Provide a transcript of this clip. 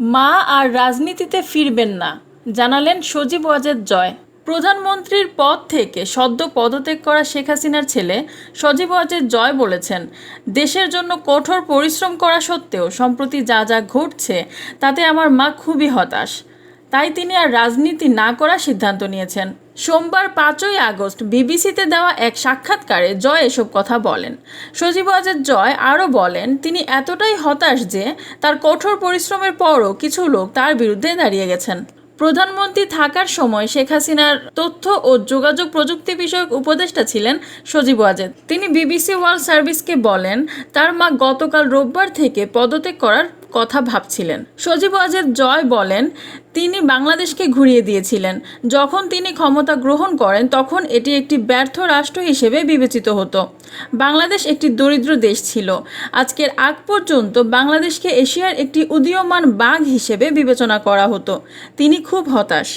মা আর রাজনীতিতে ফিরবেন না, জানালেন সজীব ওয়াজেদ জয়। প্রধানমন্ত্রীর পদ থেকে সদ্য পদত্যাগ করা শেখ হাসিনার ছেলে সজীব ওয়াজেদ জয় বলেছেন, দেশের জন্য কঠোর পরিশ্রম করা সত্ত্বেও সম্প্রতি যা যা ঘটছে, তাতে আমার মা খুবই হতাশ। তাই তিনি আর রাজনীতি না করার সিদ্ধান্ত নিয়েছেন। সোমবার পাঁচই আগস্ট বিবিসিতে দেওয়া এক সাক্ষাৎকারে জয় এসব কথা বলেন। সজীব ওয়াজেদ জয় আরও বলেন, তিনি এতটাই হতাশ যে তার কঠোর পরিশ্রমের পরও কিছু লোক তার বিরুদ্ধে দাঁড়িয়ে গেছেন। প্রধানমন্ত্রী থাকার সময় শেখ হাসিনার তথ্য ও যোগাযোগ প্রযুক্তি বিষয়ক উপদেষ্টা ছিলেন সজীব ওয়াজেদ। তিনি বিবিসি ওয়ার্ল্ড সার্ভিসকে বলেন, তার মা গতকাল রোববার থেকে পদত্যাগ করার কথা ভাবছিলেন। সজীব ওয়াজেদ জয় বলেন, তিনি বাংলাদেশকে ঘুরিয়ে দিয়েছিলেন। যখন তিনি ক্ষমতা গ্রহণ করেন, তখন এটি একটি ব্যর্থ রাষ্ট্র হিসেবে বিবেচিত হতো। বাংলাদেশ একটি দরিদ্র দেশ ছিল। আজকের আগ পর্যন্ত বাংলাদেশকে এশিয়ার একটি উদীয়মান বাঘ হিসেবে বিবেচনা করা হতো। তিনি খুব হতাশ।